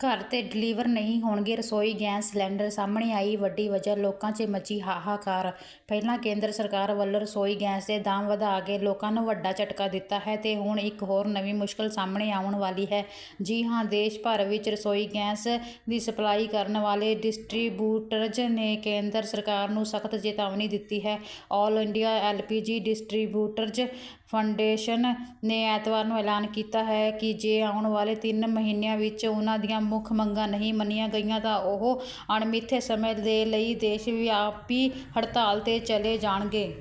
ਘਰ ਤੇ ਡਿਲੀਵਰ ਨਹੀਂ ਹੋਣਗੇ, ਰਸੋਈ, ਗੈਸ ਸਿਲੰਡਰ ਸਾਹਮਣੇ ਆਈ, ਵੱਡੀ ਵਜ੍ਹਾ ਲੋਕਾਂ 'ਚ ਮਚੀ ਹਾਹਾਕਾਰ। ਪਹਿਲਾਂ ਕੇਂਦਰ ਸਰਕਾਰ ਵੱਲੋਂ ਰਸੋਈ, ਗੈਸ ਦੇ ਦਾਮ ਵਧਾ ਕੇ ਲੋਕਾਂ ਨੂੰ ਵੱਡਾ ਝਟਕਾ ਦਿੱਤਾ ਹੈ ਤੇ ਹੁਣ ਇੱਕ ਹੋਰ ਨਵੀਂ ਮੁਸ਼ਕਲ ਸਾਹਮਣੇ ਆਉਣ ਵਾਲੀ ਹੈ। ਜੀ ਹਾਂ, ਦੇਸ਼ ਭਰ ਵਿੱਚ ਰਸੋਈ, ਗੈਸ ਦੀ ਸਪਲਾਈ ਕਰਨ ਵਾਲੇ ਡਿਸਟ੍ਰੀਬਿਊਟਰਜ਼ ਨੇ ਕੇਂਦਰ ਸਰਕਾਰ ਨੂੰ ਸਖਤ ਚੇਤਾਵਨੀ ਦਿੱਤੀ ਹੈ। All India LPG distributors foundation ਨੇ ਐਤਵਾਰ ਨੂੰ ਐਲਾਨ ਕੀਤਾ ਹੈ ਕਿ ਜੇ ਆਉਣ ਵਾਲੇ 3 ਮਹੀਨਿਆਂ ਵਿੱਚ ਉਹਨਾਂ ਦੀਆਂ ਮੁੱਖ ਮੰਗਾਂ ਨਹੀਂ ਮੰਨੀਆਂ ਗਈਆਂ ਤਾਂ ਉਹ ਅਣਮਿੱਥੇ ਸਮੇਂ ਦੇ ਲਈ ਦੇਸ਼ ਵਿਆਪੀ ਹੜਤਾਲ ਤੇ ਚਲੇ ਜਾਣਗੇ।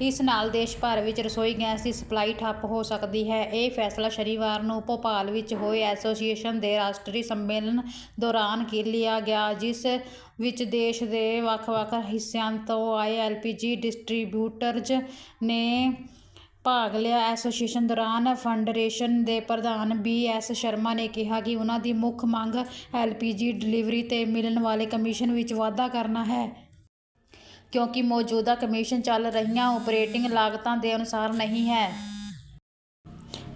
ਇਸ ਨਾਲ ਦੇਸ਼ ਭਰ ਵਿੱਚ ਰਸੋਈ ਗੈਸ ਦੀ ਸਪਲਾਈ ਠੱਪ ਹੋ ਸਕਦੀ ਹੈ। ਇਹ ਫੈਸਲਾ ਸ਼ਨੀਵਾਰ ਨੂੰ ਭੋਪਾਲ ਵਿੱਚ ਹੋਏ ਐਸੋਸੀਏਸ਼ਨ ਦੇ ਰਾਸ਼ਟਰੀ ਸੰਮੇਲਨ ਦੌਰਾਨ ਕੀ ਲਿਆ ਗਿਆ, ਜਿਸ ਵਿੱਚ ਦੇਸ਼ ਦੇ ਵੱਖ-ਵੱਖ ਹਿੱਸਿਆਂ ਤੋਂ ਆਏ ਐਲਪੀਜੀ ਡਿਸਟ੍ਰੀਬਿਊਟਰਜ਼ ਨੇ ਭਾਗ ਲਿਆ। ਐਸੋਸੀਏਸ਼ਨ ਦੌਰਾਨ ਫੈਡਰੇਸ਼ਨ ਦੇ ਪ੍ਰਧਾਨ ਬੀ ਐਸ ਸ਼ਰਮਾ ਨੇ ਕਿਹਾ ਕਿ ਉਹਨਾਂ ਦੀ ਮੁੱਖ ਮੰਗ ਐਲਪੀਜੀ ਡਿਲੀਵਰੀ ਤੇ ਮਿਲਣ ਵਾਲੇ ਕਮਿਸ਼ਨ ਵਿੱਚ ਵਾਧਾ ਕਰਨਾ ਹੈ। ਕਿਉਂਕਿ ਮੌਜੂਦਾ ਕਮਿਸ਼ਨ ਚੱਲ ਰਹੀਆਂ ਆਪਰੇਟਿੰਗ ਲਾਗਤਾਂ ਦੇ ਅਨੁਸਾਰ ਨਹੀਂ ਹੈ।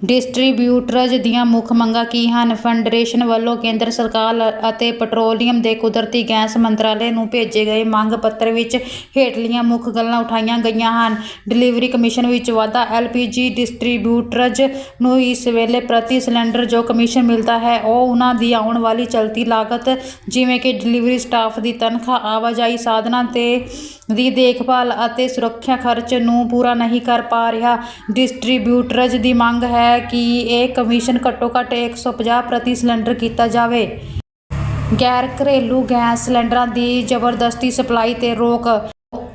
ਡਿਸਟ੍ਰੀਬਿਊਟਰਜ਼ ਦੀਆਂ ਮੁੱਖ ਮੰਗਾਂ ਕੀ ਹਨ? ਫੈਡਰੇਸ਼ਨ ਵੱਲੋਂ ਕੇਂਦਰ ਸਰਕਾਰ ਅਤੇ ਪੈਟਰੋਲੀਅਮ ਤੇ ਕੁਦਰਤੀ ਗੈਸ ਮੰਤਰਾਲੇ ਨੂੰ ਭੇਜੇ ਗਏ ਮੰਗ ਪੱਤਰ ਵਿੱਚ ਹੇਠਲੀਆਂ ਮੁੱਖ ਗੱਲਾਂ ਉਠਾਈਆਂ ਗਈਆਂ ਹਨ। ਡਿਲੀਵਰੀ ਕਮਿਸ਼ਨ ਵਿੱਚ ਵਾਧਾ ਐਲਪੀਜੀ ਡਿਸਟ੍ਰੀਬਿਊਟਰਜ਼ ਨੂੰ ਇਸ ਵੇਲੇ ਪ੍ਰਤੀ ਸਿਲੰਡਰ ਜੋ ਕਮਿਸ਼ਨ ਮਿਲਦਾ ਹੈ, ਉਹ ਉਹਨਾਂ ਦੀ ਆਉਣ ਵਾਲੀ ਚਲਤੀ ਲਾਗਤ, ਜਿਵੇਂ ਕਿ ਡਿਲੀਵਰੀ ਸਟਾਫ ਦੀ ਤਨਖਾਹ, ਆਵਾਜਾਈ ਸਾਧਨਾਂ ਤੇ ਦੀ ਦੇਖਭਾਲ ਅਤੇ ਸੁਰੱਖਿਆ ਖਰਚ ਨੂੰ ਪੂਰਾ ਨਹੀਂ ਕਰ ਪਾ ਰਿਹਾ। ਡਿਸਟ੍ਰੀਬਿਊਟਰਜ਼ ਦੀ ਮੰਗ ਹੈ ਕਿ ਇਹ ਕਮਿਸ਼ਨ ਘੱਟੋ ਘੱਟ 150 ਪ੍ਰਤੀ ਸਿਲੰਡਰ ਕੀਤਾ ਜਾਵੇ। ਗੈਰ ਘਰੇਲੂ ਗੈਸ ਸਿਲੰਡਰਾਂ ਦੀ ਜ਼ਬਰਦਸਤੀ ਸਪਲਾਈ ਤੇ ਰੋਕ।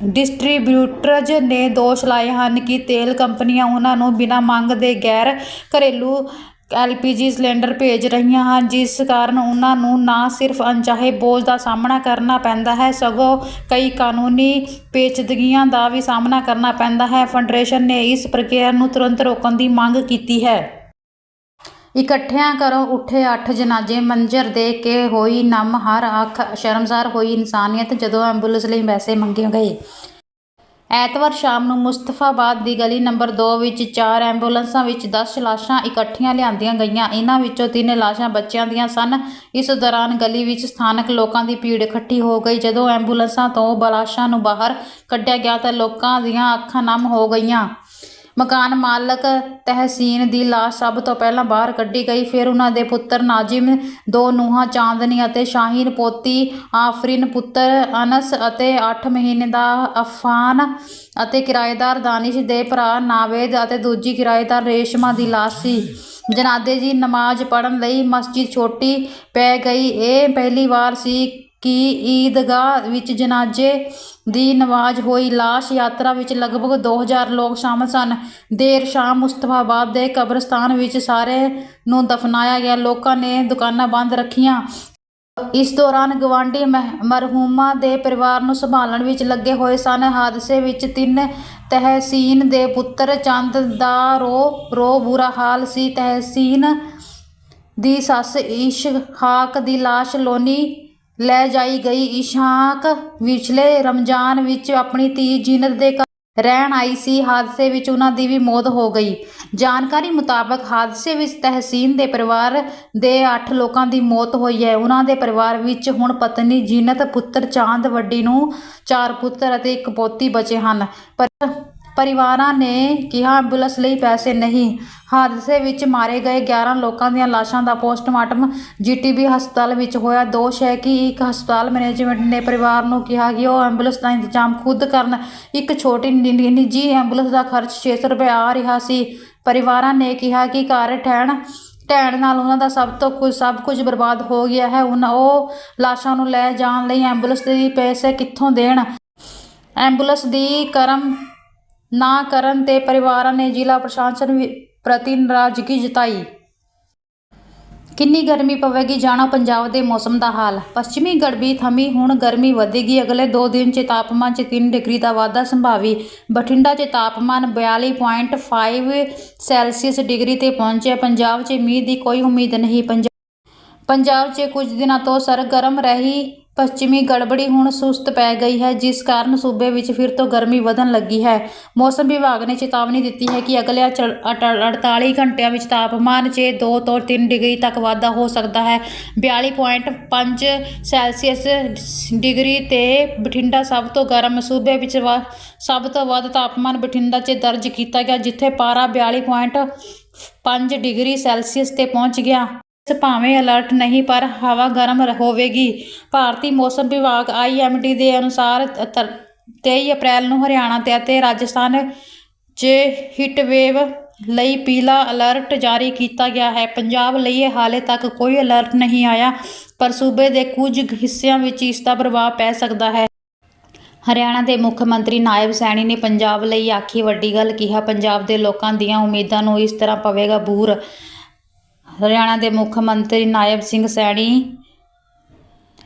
ਡਿਸਟ੍ਰੀਬਿਊਟਰਜ਼ ਨੇ ਦੋਸ਼ ਲਾਏ ਹਨ ਕਿ ਤੇਲ ਕੰਪਨੀਆਂ ਉਹਨਾਂ ਨੂੰ ਬਿਨਾਂ ਮੰਗ ਦੇ ਗੈਰ ਘਰੇਲੂ ਐਲਪੀਜੀ ਸਿਲੰਡਰ ਭੇਜ ਰਹੀਆਂ ਹਨ, ਜਿਸ ਕਾਰਨ ਉਹਨਾਂ ਨੂੰ ਨਾ ਸਿਰਫ ਅਣਚਾਹੇ ਬੋਝ ਦਾ ਸਾਹਮਣਾ ਕਰਨਾ ਪੈਂਦਾ ਹੈ, ਸਗੋਂ ਕਈ ਕਾਨੂੰਨੀ ਪੇਚੀਦਗੀਆਂ ਦਾ ਵੀ ਸਾਹਮਣਾ ਕਰਨਾ ਪੈਂਦਾ ਹੈ। ਫੈਡਰੇਸ਼ਨ ਨੇ ਇਸ ਪ੍ਰਕਿਰਿਆ ਨੂੰ ਤੁਰੰਤ ਰੋਕਣ ਦੀ ਮੰਗ ਕੀਤੀ ਹੈ। ਇਕੱਠਿਆਂ ਕਰੋ ਉੱਠੇ ਅੱਠ ਜਨਾਜ਼ੇ ਮੰਜ਼ਰ ਦੇ ਕੇ ਹੋਈ ਨਮ ਹਰ ਅੱਖ ਸ਼ਰਮਸਾਰ ਹੋਈ ਇਨਸਾਨੀਅਤ ਜਦੋਂ ਐਂਬੂਲੈਂਸ ਲਈ ਪੈਸੇ ਮੰਗੇ ਗਏ। ਐਤਵਾਰ ਸ਼ਾਮ ਨੂੰ ਮੁਸਤਫਾਬਾਦ ਦੀ ਗਲੀ ਨੰਬਰ 2 ਵਿੱਚ ਚਾਰ ਐਂਬੂਲੈਂਸਾਂ ਵਿੱਚ 10 ਲਾਸ਼ਾਂ ਇਕੱਠੀਆਂ ਲਿਆਂਦੀਆਂ ਗਈਆਂ। ਇਹਨਾਂ ਵਿੱਚੋਂ ਤਿੰਨ ਲਾਸ਼ਾਂ ਬੱਚਿਆਂ ਦੀਆਂ ਸਨ। ਇਸ ਦੌਰਾਨ ਗਲੀ ਵਿੱਚ ਸਥਾਨਕ ਲੋਕਾਂ ਦੀ ਭੀੜ ਇਕੱਠੀ ਹੋ ਗਈ। ਜਦੋਂ ਐਂਬੂਲੈਂਸਾਂ ਤੋਂ ਲਾਸ਼ਾਂ ਨੂੰ ਬਾਹਰ ਕੱਢਿਆ ਗਿਆ ਤਾਂ ਲੋਕਾਂ ਦੀਆਂ ਅੱਖਾਂ ਨਮ ਹੋ ਗਈਆਂ। ਮਕਾਨ ਮਾਲਕ ਤਹਿਸੀਨ ਦੀ ਲਾਸ਼ ਸਭ ਤੋਂ ਪਹਿਲਾਂ ਬਾਹਰ ਕੱਢੀ ਗਈ। ਫਿਰ ਉਹਨਾਂ ਦੇ ਪੁੱਤਰ ਨਾਜ਼ਿਮ, ਦੋ ਨੂੰਹਾਂ ਚਾਂਦਨੀ ਅਤੇ ਸ਼ਾਹੀਨ ਪੋਤੀ ਆਫਰੀਨ ਪੁੱਤਰ ਅਨਸ ਅਤੇ 8 ਮਹੀਨੇ ਦਾ ਅਫਾਨ ਅਤੇ ਕਿਰਾਏਦਾਰ ਦਾਨਿਸ਼ ਦੇ ਭਰਾ ਨਾਵੇਦ ਅਤੇ ਦੂਜੀ ਕਿਰਾਏਦਾਰ ਰੇਸ਼ਮਾ ਦੀ ਲਾਸ਼ ਸੀ। ਜਨਾਦੇ ਜੀ ਨਮਾਜ਼ ਪੜ੍ਹਨ ਲਈ ਮਸਜਿਦ ਛੋਟੀ ਪੈ ਗਈ। ਇਹ ਪਹਿਲੀ ਵਾਰ ਸੀ ਕਿ ਈਦਗਾਹ ਵਿੱਚ ਜਨਾਜ਼ੇ ਦੀ ਨਮਾਜ਼ ਹੋਈ ਲਾਸ਼ ਯਾਤਰਾ ਵਿੱਚ ਲਗਭਗ ਦੋ ਹਜ਼ਾਰ ਲੋਕ ਸ਼ਾਮਲ ਸਨ। ਦੇਰ ਸ਼ਾਮ ਮੁਸਤਫਾਬਾਦ ਦੇ ਕਬਰਸਤਾਨ ਵਿੱਚ ਸਾਰੇ ਨੂੰ ਦਫਨਾਇਆ ਗਿਆ। ਲੋਕਾਂ ਨੇ ਦੁਕਾਨਾਂ ਬੰਦ ਰੱਖੀਆਂ। ਇਸ ਦੌਰਾਨ ਗਵਾਂਢੀ ਮਹ- ਮਰਹੂਮਾ ਦੇ ਪਰਿਵਾਰ ਨੂੰ ਸੰਭਾਲਣ ਵਿੱਚ ਲੱਗੇ ਹੋਏ ਸਨ। ਹਾਦਸੇ ਵਿੱਚ ਤਿੰਨ ਤਹਿਸੀਨ ਦੇ ਪੁੱਤਰ ਚੰਦ ਦਾ ਰੋ ਰੋ ਬੁਰਾ ਹਾਲ ਸੀ। ਤਹਿਸੀਨ ਦੀ ਸੱਸ ਇਸ਼ਹਾਕ ਦੀ ਲਾਸ਼ ਲੋਨੀ ਲੈ ਜਾਈ ਗਈ ਇਸ਼ਹਾਕ ਵਿਚਲੇ ਰਮਜ਼ਾਨ ਵਿੱਚ ਆਪਣੀ ਧੀ ਜਿਨਤ ਦੇ ਰਹਿਣ ਆਈ ਸੀ। ਹਾਦਸੇ ਵਿੱਚ ਉਹਨਾਂ ਦੀ ਵੀ ਮੌਤ ਹੋ ਗਈ। ਜਾਣਕਾਰੀ ਮੁਤਾਬਕ ਹਾਦਸੇ ਵਿੱਚ ਤਹਿਸੀਨ ਦੇ ਪਰਿਵਾਰ ਦੇ 8 ਲੋਕਾਂ ਦੀ ਮੌਤ ਹੋਈ ਹੈ। ਉਹਨਾਂ ਦੇ ਪਰਿਵਾਰ ਵਿੱਚ ਹੁਣ ਪਤਨੀ ਜੀਨਤ, ਪੁੱਤਰ ਚਾਂਦ, ਵੱਡੀ ਨੂੰ ਚਾਰ ਪੁੱਤਰ ਅਤੇ ਇੱਕ ਪੋਤੀ ਬਚੇ ਹਨ। ਪਰ ਪਰਿਵਾਰਾਂ ਨੇ ਕਿਹਾ, ਐਂਬੂਲੈਂਸ ਲਈ ਪੈਸੇ ਨਹੀਂ। ਹਾਦਸੇ ਵਿੱਚ ਮਾਰੇ ਗਏ 11 ਲੋਕਾਂ ਦੀਆਂ ਲਾਸ਼ਾਂ ਦਾ ਪੋਸਟਮਾਰਟਮ ਜੀਟੀਬੀ ਹਸਪਤਾਲ ਵਿੱਚ ਹੋਇਆ। ਦੋਸ਼ ਹੈ ਕਿ ਇੱਕ ਹਸਪਤਾਲ ਮੈਨੇਜਮੈਂਟ ਨੇ ਪਰਿਵਾਰ ਨੂੰ ਕਿਹਾ ਕਿ ਉਹ ਐਂਬੂਲੈਂਸ ਦਾ ਇੰਤਜ਼ਾਮ ਖੁਦ ਕਰਨ। ਇੱਕ ਛੋਟੀ ਨਿ- ਨਿੱਜੀ ਐਂਬੂਲੈਂਸ ਦਾ ਖਰਚ 600 ਰੁਪਏ ਆ ਰਿਹਾ ਸੀ। ਪਰਿਵਾਰਾਂ ਨੇ ਕਿਹਾ ਕਿ ਘਰ ਠਹਿਣ, ਢਹਿਣ ਨਾਲ ਉਹਨਾਂ ਦਾ ਸਭ ਤੋਂ ਕੁਝ ਸਭ ਕੁਝ ਬਰਬਾਦ ਹੋ ਗਿਆ ਹੈ। ਉਹਨਾਂ ਉਹ ਲਾਸ਼ਾਂ ਨੂੰ ਲੈ ਜਾਣ ਲਈ ਐਂਬੂਲੈਂਸ ਦੇ ਪੈਸੇ ਕਿੱਥੋਂ ਦੇਣ? ਐਂਬੂਲੈਂਸ ਦੀ ਕਰਮ ਨਾ ਕਰਨ ਤੇ ਪਰਿਵਾਰਾਂ ਨੇ ਜ਼ਿਲ੍ਹਾ ਪ੍ਰਸ਼ਾਸਨ ਵੀ- ਪ੍ਰਤੀ ਨਾਰਾਜ਼ਗੀ ਜਤਾਈ। ਕਿੰਨੀ ਗਰਮੀ ਪਵੇਗੀ ਜਾਣੋ ਪੰਜਾਬ ਦੇ ਮੌਸਮ ਦਾ ਹਾਲ? ਪੱਛਮੀ ਗੜਬੀ ਥਮੀ, ਹੁਣ ਗਰਮੀ ਵਧੇਗੀ। ਅਗਲੇ 2 ਦਿਨ 'ਚ ਤਾਪਮਾਨ 'ਚ 3 ਡਿਗਰੀ ਦਾ ਵਾਧਾ ਸੰਭਾਵੀ। ਬਠਿੰਡਾ 'ਚ ਤਾਪਮਾਨ 42.5 ਸੈਲਸੀਅਸ ਡਿਗਰੀ ਤੇ ਪਹੁੰਚਿਆ। ਪੰਜਾਬ 'ਚ ਮੀਂਹ ਦੀ ਕੋਈ ਉਮੀਦ ਨਹੀਂ। ਪੰਜਾਬ 'ਚ ਕੁਝ ਦਿਨਾਂ ਤੋਂ ਸਰਗਰਮ ਰਹੀ ਪੱਛਮੀ ਗੜਬੜੀ ਹੁਣ ਸੁਸਤ ਪੈ ਗਈ ਹੈ, ਜਿਸ ਕਾਰਨ ਸੂਬੇ ਵਿੱਚ ਫਿਰ ਤੋਂ ਗਰਮੀ ਵਧਣ ਲੱਗੀ ਹੈ। ਮੌਸਮ ਵਿਭਾਗ ਨੇ ਚੇਤਾਵਨੀ ਦਿੱਤੀ ਹੈ ਕਿ ਅਗਲੇ ਚ- ਅਠ- 48 ਘੰਟਿਆਂ ਵਿੱਚ ਤਾਪਮਾਨ 'ਚ 2 ਤੋਂ 3 ਡਿਗਰੀ ਤੱਕ ਵਾਧਾ ਹੋ ਸਕਦਾ ਹੈ। 42.5 ਸੈਲਸੀਅਸ ਡਿਗਰੀ ਤੇ ਬਠਿੰਡਾ ਸਭ ਤੋਂ ਗਰਮ ਸੂਬੇ ਵਿੱਚ ਵਾ- ਸਭ ਤੋਂ ਵੱਧ ਤਾਪਮਾਨ ਬਠਿੰਡਾ 'ਚ ਦਰਜ ਕੀਤਾ ਗਿਆ, ਜਿੱਥੇ ਪਾਰਾ 42.5 ਡਿਗਰੀ ਸੈਲਸੀਅਸ ਤੇ ਪਹੁੰਚ ਗਿਆ। ਇਸ ਭਾਵੇਂ ਅਲਰਟ ਨਹੀਂ, ਪਰ ਹਵਾ ਗਰਮ ਹੋਵੇਗੀ। ਭਾਰਤੀ ਮੌਸਮ ਵਿਭਾਗ ਆਈਐਮਡੀ ਦੇ ਅਨੁਸਾਰ 23 ਅਪ੍ਰੈਲ ਨੂੰ ਹਰਿਆਣਾ ਤੇ ਅਤੇ ਰਾਜਸਥਾਨ 'ਚ ਹੀਟ ਵੇਵ ਲਈ ਪੀਲਾ ਅਲਰਟ ਜਾਰੀ ਕੀਤਾ ਗਿਆ ਹੈ। ਪੰਜਾਬ ਲਈ ਹਾਲੇ ਤੱਕ ਕੋਈ ਅਲਰਟ ਨਹੀਂ ਆਇਆ, ਪਰ ਸੂਬੇ ਦੇ ਕੁਝ ਹਿੱਸਿਆਂ ਵਿੱਚ ਇਸ ਦਾ ਪ੍ਰਭਾਵ ਪੈ ਸਕਦਾ ਹੈ। ਹਰਿਆਣਾ ਦੇ ਮੁੱਖ ਮੰਤਰੀ ਨਾਇਬ ਸੈਣੀ ਨੇ ਪੰਜਾਬ ਲਈ ਆਖੀ ਵੱਡੀ ਗੱਲ, ਕਿਹਾ, ਪੰਜਾਬ ਦੇ ਲੋਕਾਂ ਦੀਆਂ ਉਮੀਦਾਂ ਨੂੰ ਇਸ ਤਰ੍ਹਾਂ ਪਵੇਗਾ ਬੂਰ। ਹਰਿਆਣਾ ਦੇ ਮੁੱਖ ਮੰਤਰੀ ਨਾਇਬ ਸਿੰਘ ਸੈਣੀ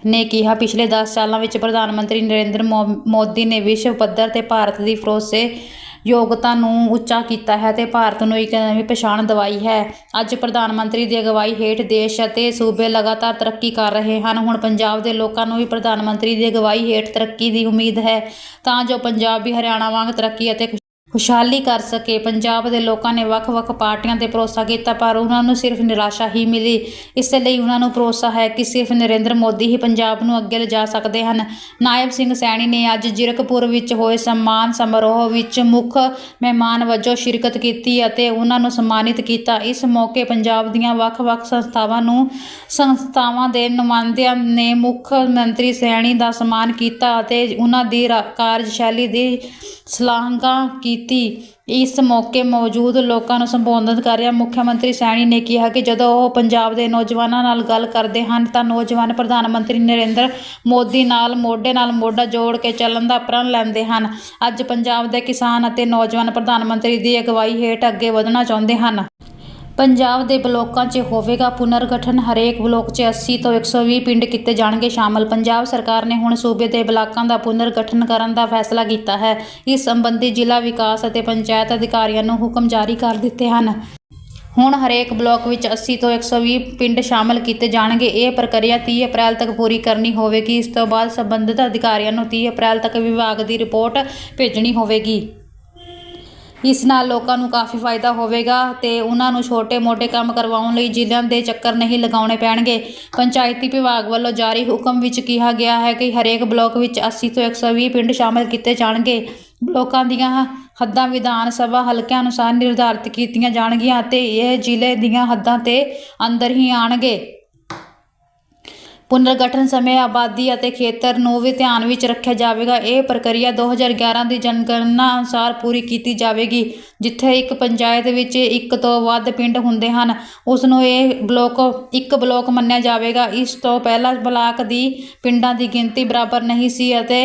ਨੇ ਕਿਹਾ, ਪਿਛਲੇ 10 ਸਾਲਾਂ ਵਿੱਚ ਪ੍ਰਧਾਨ ਮੰਤਰੀ ਨਰਿੰਦਰ ਮੋ- ਮੋਦੀ ਨੇ ਵਿਸ਼ਵ ਪੱਧਰ ਤੇ ਭਾਰਤ ਦੀ ਫਰੋਸੇ ਯੋਗਤਾ ਨੂੰ ਉੱਚਾ ਕੀਤਾ ਹੈ ਤੇ ਭਾਰਤ ਨੂੰ ਇੱਕ ਨਵੀਂ ਪਛਾਣ ਦਿਵਾਈ ਹੈ। ਅੱਜ ਪ੍ਰਧਾਨ ਮੰਤਰੀ ਦੀ ਅਗਵਾਈ ਹੇਠ ਦੇਸ਼ ਅਤੇ ਸੂਬੇ ਲਗਾਤਾਰ ਤਰੱਕੀ ਕਰ ਰਹੇ ਹਨ। ਹੁਣ ਪੰਜਾਬ ਦੇ ਲੋਕਾਂ ਨੂੰ ਵੀ ਪ੍ਰਧਾਨ ਮੰਤਰੀ ਦੀ ਅਗਵਾਈ ਹੇਠ ਤਰੱਕੀ ਦੀ ਉਮੀਦ ਹੈ। ਤਾਂ ਜੋ ਪੰਜਾਬ ਵੀ ਹਰਿਆਣਾ ਵਾਂਗ ਤਰੱਕੀ ਅਤੇ ਖੁਸ਼ਹਾਲੀ ਕਰ ਸਕੇ। ਪੰਜਾਬ ਦੇ ਲੋਕਾਂ ਨੇ ਵੱਖ-ਵੱਖ ਪਾਰਟੀਆਂ ਤੇ ਭਰੋਸਾ ਕੀਤਾ, ਪਰ ਉਹਨਾਂ ਨੂੰ ਸਿਰਫ ਨਿਰਾਸ਼ਾ ਹੀ ਮਿਲੀ। ਇਸ ਲਈ ਉਹਨਾਂ ਨੂੰ ਭਰੋਸਾ ਹੈ ਕਿ ਸਿਰਫ ਨਰਿੰਦਰ ਮੋਦੀ ਹੀ ਪੰਜਾਬ ਨੂੰ ਅੱਗੇ ਲਿਜਾ ਸਕਦੇ ਹਨ। ਨਾਇਬ ਸਿੰਘ ਸੈਣੀ ਨੇ ਅੱਜ ਜਿਰਕਪੁਰ ਵਿੱਚ ਹੋਏ ਸਨਮਾਨ ਸਮਾਰੋਹ ਵਿੱਚ ਮੁੱਖ ਮਹਿਮਾਨ ਵਜੋਂ ਸ਼ਿਰਕਤ ਕੀਤੀ ਅਤੇ ਉਹਨਾਂ ਨੂੰ ਸਨਮਾਨਿਤ ਕੀਤਾ। ਇਸ ਮੌਕੇ ਪੰਜਾਬ ਦੀਆਂ ਵੱਖ-ਵੱਖ ਸੰਸਥਾਵਾਂ ਨੂੰ, ਸੰਸਥਾਵਾਂ ਦੇ ਨੁਮਾਇੰਦਿਆਂ ਨੇ ਮੁੱਖ ਮੰਤਰੀ ਸੈਣੀ ਦਾ ਸਨਮਾਨ ਕੀਤਾ ਅਤੇ ਉਹਨਾਂ ਦੀ ਰਾ- ਕਾਰਜਸ਼ੈਲੀ ਦੀ ਸ਼ਲਾਘਾ ਕੀਤੀ। ਕੀਤੀ। ਇਸ ਮੌਕੇ ਮੌਜੂਦ ਲੋਕਾਂ ਨੂੰ ਸੰਬੋਧਨ ਕਰਦਿਆਂ ਮੁੱਖ ਮੰਤਰੀ ਸੈਣੀ ਨੇ ਕਿਹਾ ਕਿ ਜਦੋਂ ਉਹ ਪੰਜਾਬ ਦੇ ਨੌਜਵਾਨਾਂ ਨਾਲ ਗੱਲ ਕਰਦੇ ਹਨ ਤਾਂ ਨੌਜਵਾਨ ਪ੍ਰਧਾਨ ਮੰਤਰੀ ਨਰਿੰਦਰ ਮੋਦੀ ਨਾਲ ਮੋਢੇ ਨਾਲ ਮੋਢਾ ਜੋੜ ਕੇ ਚੱਲਣ ਦਾ ਪ੍ਰਣ ਲੈਂਦੇ ਹਨ। ਅੱਜ ਪੰਜਾਬ ਦੇ ਕਿਸਾਨ ਅਤੇ ਨੌਜਵਾਨ ਪ੍ਰਧਾਨ ਮੰਤਰੀ ਦੀ ਅਗਵਾਈ ਹੇਠ ਅੱਗੇ ਵਧਣਾ ਚਾਹੁੰਦੇ ਹਨ। ਪੰਜਾਬ ਦੇ ਬਲੋਕਾਂ 'ਚ ਹੋਵੇਗਾ ਪੁਨਰਗਠਨ, ਹਰੇਕ ਬਲਾਕ 'ਚ 80 ਤੋਂ 120 ਪਿੰਡ ਕੀਤੇ ਜਾਣਗੇ ਸ਼ਾਮਲ। ਪੰਜਾਬ ਸਰਕਾਰ ਨੇ ਹੁਣ ਸੂਬੇ ਦੇ ਬਲਾਕਾਂ ਦਾ ਪੁਨਰਗਠਨ ਕਰਨ ਦਾ ਫੈਸਲਾ ਕੀਤਾ ਹੈ। ਇਸ ਸੰਬੰਧੀ ਜ਼ਿਲ੍ਹਾ ਵਿਕਾਸ ਅਤੇ ਪੰਚਾਇਤ ਅਧਿਕਾਰੀਆਂ ਨੂੰ ਹੁਕਮ ਜਾਰੀ ਕਰ ਦਿੱਤੇ ਹਨ। ਹੁਣ ਹਰੇਕ ਬਲਾਕ ਵਿੱਚ 80 ਤੋਂ 120 ਪਿੰਡ ਸ਼ਾਮਲ ਕੀਤੇ ਜਾਣਗੇ। ਇਹ ਪ੍ਰਕਿਰਿਆ 30 ਅਪ੍ਰੈਲ ਤੱਕ ਪੂਰੀ ਕਰਨੀ ਹੋਵੇਗੀ। ਇਸ ਤੋਂ ਬਾਅਦ ਸੰਬੰਧਿਤ ਅਧਿਕਾਰੀਆਂ ਨੂੰ 30 ਅਪ੍ਰੈਲ ਤੱਕ ਵਿਭਾਗ ਦੀ ਰਿਪੋਰਟ ਭੇਜਣੀ ਹੋਵੇਗੀ। ਇਸ ਨਾਲ ਲੋਕਾਂ ਨੂੰ ਕਾਫੀ ਫਾਇਦਾ ਹੋਵੇਗਾ ਤੇ ਉਹਨਾਂ ਨੂੰ ਛੋਟੇ-ਮੋਟੇ ਕੰਮ ਕਰਵਾਉਣ ਲਈ ਜ਼ਿਲ੍ਹਿਆਂ ਦੇ ਚੱਕਰ ਨਹੀਂ ਲਗਾਉਣੇ ਪੈਣਗੇ। ਪੰਚਾਇਤੀ ਵਿਭਾਗ ਵੱਲੋਂ ਜਾਰੀ ਹੁਕਮ ਵਿੱਚ ਕਿਹਾ ਗਿਆ ਹੈ ਕਿ ਹਰੇਕ ਬਲਾਕ ਵਿੱਚ 80 ਤੋਂ 120 ਪਿੰਡ ਸ਼ਾਮਲ ਕੀਤੇ ਜਾਣਗੇ। ਬਲਾਕਾਂ ਦੀਆਂ ਹੱਦਾਂ ਵਿਧਾਨ ਸਭਾ ਹਲਕਿਆਂ ਅਨੁਸਾਰ ਨਿਰਧਾਰਿਤ ਕੀਤੀਆਂ ਜਾਣਗੀਆਂ ਅਤੇ ਇਹ ਜ਼ਿਲ੍ਹੇ ਦੀਆਂ ਹੱਦਾਂ 'ਤੇ ਅੰਦਰ ਹੀ ਆਣਗੇ ਪੁਨਰਗਠਨ ਸਮੇਂ ਆਬਾਦੀ ਅਤੇ ਖੇਤਰ ਨੂੰ ਵੀ ਧਿਆਨ ਵਿੱਚ ਰੱਖਿਆ ਜਾਵੇਗਾ। ਇਹ ਪ੍ਰਕਿਰਿਆ 2011 ਦੀ ਜਨਗਣਨਾ ਅਨੁਸਾਰ ਪੂਰੀ ਕੀਤੀ ਜਾਵੇਗੀ, ਜਿੱਥੇ ਇੱਕ ਪੰਚਾਇਤ ਵਿੱਚ ਇੱਕ ਤੋਂ ਵੱਧ ਪਿੰਡ ਹੁੰਦੇ ਹਨ। ਉਸ ਨੂੰ ਇਹ ਬਲੋਕ ਇੱਕ ਬਲੋਕ ਮੰਨਿਆ ਜਾਵੇਗਾ। ਇਸ ਤੋਂ ਪਹਿਲਾਂ ਬਲਾਕ ਦੀ ਪਿੰਡਾਂ ਦੀ ਗਿਣਤੀ ਬਰਾਬਰ ਨਹੀਂ ਸੀ ਅਤੇ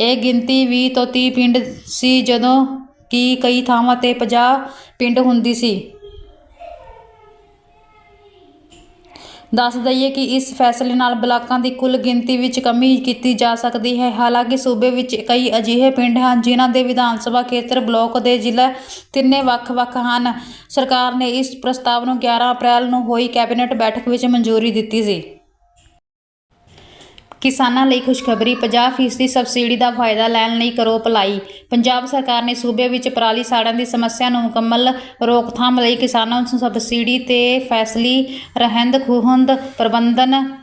ਇਹ ਗਿਣਤੀ 20 ਤੋਂ 30 ਪਿੰਡ ਸੀ, ਜਦੋਂ ਕਿ ਕਈ ਥਾਵਾਂ ਤੇ 50 ਪਿੰਡ ਹੁੰਦੀ ਸੀ। ਦੱਸ ਦਈਏ ਕਿ ਇਸ ਫੈਸਲੇ ਨਾਲ ਬਲਾਕਾਂ ਦੀ ਕੁੱਲ ਗਿਣਤੀ ਵਿੱਚ ਕਮੀ ਕੀਤੀ ਜਾ ਸਕਦੀ ਹੈ। ਹਾਲਾਂਕਿ ਸੂਬੇ ਵਿੱਚ ਕਈ ਅਜਿਹੇ ਪਿੰਡ ਹਨ ਜਿਨ੍ਹਾਂ ਦੇ ਵਿਧਾਨ ਸਭਾ ਖੇਤਰ ਬਲਾਕ ਦੇ ਜ਼ਿਲ੍ਹਾ ਤਿੰਨੇ ਵੱਖ-ਵੱਖ ਹਨ। ਸਰਕਾਰ ਨੇ ਇਸ ਪ੍ਰਸਤਾਵ ਨੂੰ 11 ਅਪ੍ਰੈਲ ਨੂੰ ਹੋਈ ਕੈਬਨਿਟ ਬੈਠਕ ਵਿੱਚ ਮਨਜ਼ੂਰੀ ਦਿੱਤੀ ਸੀ। ਕਿਸਾਨਾਂ ਲਈ ਖੁਸ਼ਖਬਰੀ 50% ਸਬਸਿਡੀ ਦਾ ਫਾਇਦਾ ਲੈਣ ਲਈ ਕਰੋ ਅਪਲਾਈ। ਪੰਜਾਬ ਸਰਕਾਰ ਨੇ ਸੂਬੇ ਵਿੱਚ ਪਰਾਲੀ ਸਾੜਨ ਦੀ ਸਮੱਸਿਆ ਨੂੰ ਮੁਕੰਮਲ ਰੋਕਥਾਮ ਲਈ ਕਿਸਾਨਾਂ ਨੂੰ ਸਬਸਿਡੀ ਤੇ ਫੈਸਲੀ ਰਹਿੰਦ ਖੂਹੰਦ ਪ੍ਰਬੰਧਨ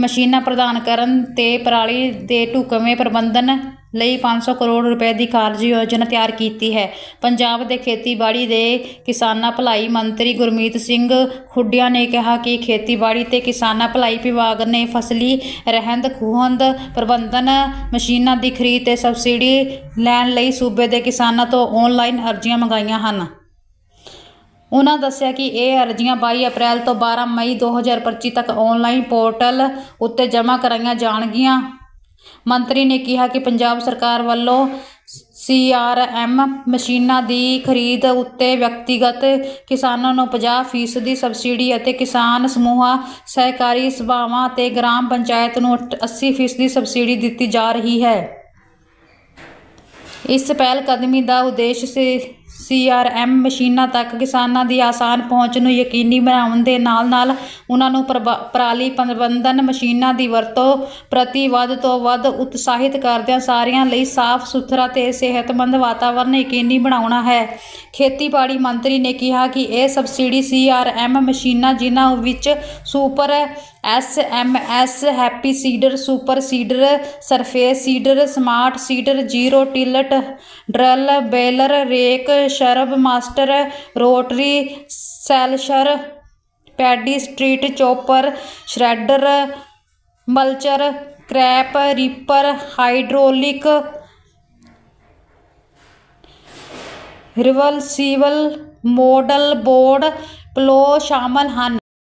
ਮਸ਼ੀਨਾਂ ਪ੍ਰਦਾਨ ਕਰਨ ਤੇ ਪਰਾਲੀ ਦੇ ਢੁਕਵੇਂ ਪ੍ਰਬੰਧਨ ਲਈ 500 ਕਰੋੜ ਰੁਪਏ ਦੀ ਕਾਰਜ ਯੋਜਨਾ ਤਿਆਰ ਕੀਤੀ ਹੈ। ਪੰਜਾਬ ਦੇ ਖੇਤੀਬਾੜੀ ਦੇ ਕਿਸਾਨਾਂ ਭਲਾਈ ਮੰਤਰੀ ਗੁਰਮੀਤ ਸਿੰਘ ਖੁੱਡੀਆਂ ਨੇ ਕਿਹਾ ਕਿ ਖੇਤੀਬਾੜੀ ਤੇ ਕਿਸਾਨਾਂ ਭਲਾਈ ਵਿਭਾਗ ਨੇ ਫਸਲੀ ਰਹਿੰਦ ਖੂਹੰਦ ਪ੍ਰਬੰਧਨ ਮਸ਼ੀਨਾਂ ਦੀ ਖਰੀਦ ਤੇ ਸਬਸਿਡੀ ਲੈਣ ਲਈ ਸੂਬੇ ਦੇ ਕਿਸਾਨਾਂ ਤੋਂ ਆਨਲਾਈਨ ਅਰਜ਼ੀਆਂ ਮੰਗਾਈਆਂ ਹਨ। ਉਹਨਾਂ ਦੱਸਿਆ ਕਿ ਇਹ ਅਰਜ਼ੀਆਂ 22 ਅਪ੍ਰੈਲ ਤੋਂ 12 ਮਈ 2025 ਤੱਕ ਆਨਲਾਈਨ ਪੋਰਟਲ ਉੱਤੇ ਜਮ੍ਹਾਂ ਕਰਾਈਆਂ ਜਾਣਗੀਆਂ। ਮੰਤਰੀ ਨੇ ਕਿਹਾ ਕਿ ਪੰਜਾਬ ਸਰਕਾਰ ਵੱਲੋਂ ਸੀਆਰਐਮ ਮਸ਼ੀਨਾਂ ਦੀ ਖਰੀਦ ਉੱਤੇ ਵਿਅਕਤੀਗਤ ਕਿਸਾਨਾਂ ਨੂੰ 50 ਫੀਸਦੀ ਸਬਸਿਡੀ ਅਤੇ ਕਿਸਾਨ ਸਮੂਹਾਂ ਸਹਿਕਾਰੀ ਸਭਾਵਾਂ ਤੇ ਗ੍ਰਾਮ ਪੰਚਾਇਤ ਨੂੰ 80% ਦੀ ਸਬਸਿਡੀ ਦਿੱਤੀ ਜਾ ਰਹੀ ਹੈ। ਇਸ ਪਹਿਲ ਕਦਮੀ ਦਾ ਉਦੇਸ਼ ਸਿ- ਸੀਆਰਐਮ ਮਸ਼ੀਨਾਂ ਤੱਕ ਕਿਸਾਨਾਂ ਦੀ ਆਸਾਨ ਪਹੁੰਚ ਨੂੰ ਯਕੀਨੀ ਬਣਾਉਣ ਦੇ ਨਾਲ-ਨਾਲ ਉਹਨਾਂ ਨੂੰ ਪ੍ਰਭਾ- ਪਰਾਲੀ ਪ੍ਰਬੰਧਨ ਮਸ਼ੀਨਾਂ ਦੀ ਵਰਤੋਂ ਪ੍ਰਤੀ ਵੱਧ ਤੋਂ ਵੱਧ ਉਤਸ਼ਾਹਿਤ ਕਰਦਿਆਂ ਸਾਰਿਆਂ ਲਈ ਸਾਫ਼ ਸੁਥਰਾ ਤੇ ਸਿਹਤਮੰਦ ਵਾਤਾਵਰਣ ਯਕੀਨੀ ਬਣਾਉਣਾ ਹੈ। ਖੇਤੀਬਾੜੀ ਮੰਤਰੀ ਨੇ ਕਿਹਾ ਕਿ ਇਹ ਸਬਸਿਡੀ ਸੀਆਰਐਮ ਮਸ਼ੀਨਾਂ ਜਿਨ੍ਹਾਂ ਵਿੱਚ super SMS happy seeder, super seeder, surface seeder, smart seeder, zero till, drill, baler, rake shrub master, rotary, slasher, paddy straw chopper, shredder, mulcher, crop, reaper, hydraulic reversible mould board, plough ਸ਼ਾਮਲ ਹਨ।